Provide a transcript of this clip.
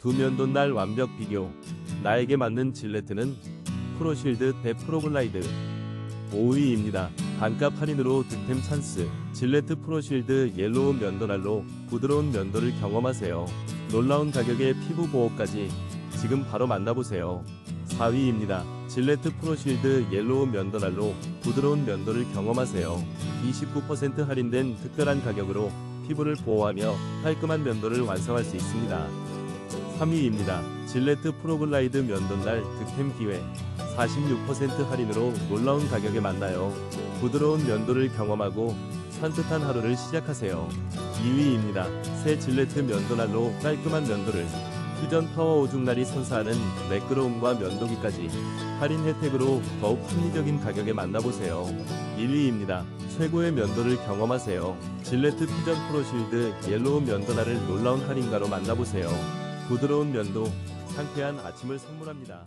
두 면도날 완벽 비교. 나에게 맞는 질레트는 프로실드 대 프로글라이드. 5위입니다. 반값 할인으로 득템 찬스. 질레트 프로실드 옐로우 면도날로 부드러운 면도를 경험하세요. 놀라운 가격에 피부 보호까지 지금 바로 만나보세요. 4위입니다. 질레트 프로실드 옐로우 면도날로 부드러운 면도를 경험하세요. 29% 할인된 특별한 가격으로 피부를 보호하며 깔끔한 면도를 완성할 수 있습니다. 3위입니다. 질레트 프로글라이드 면도날 득템 기회. 46% 할인으로 놀라운 가격에 만나요. 부드러운 면도를 경험하고 산뜻한 하루를 시작하세요. 2위입니다. 새 질레트 면도날로 깔끔한 면도를 퓨전 파워 오중날이 선사하는 매끄러움과 면도기까지 할인 혜택으로 더욱 합리적인 가격에 만나보세요. 1위입니다. 최고의 면도를 경험하세요. 질레트 퓨전 프로실드 옐로우 면도날을 놀라운 할인가로 만나보세요. 부드러운 면도, 상쾌한 아침을 선물합니다.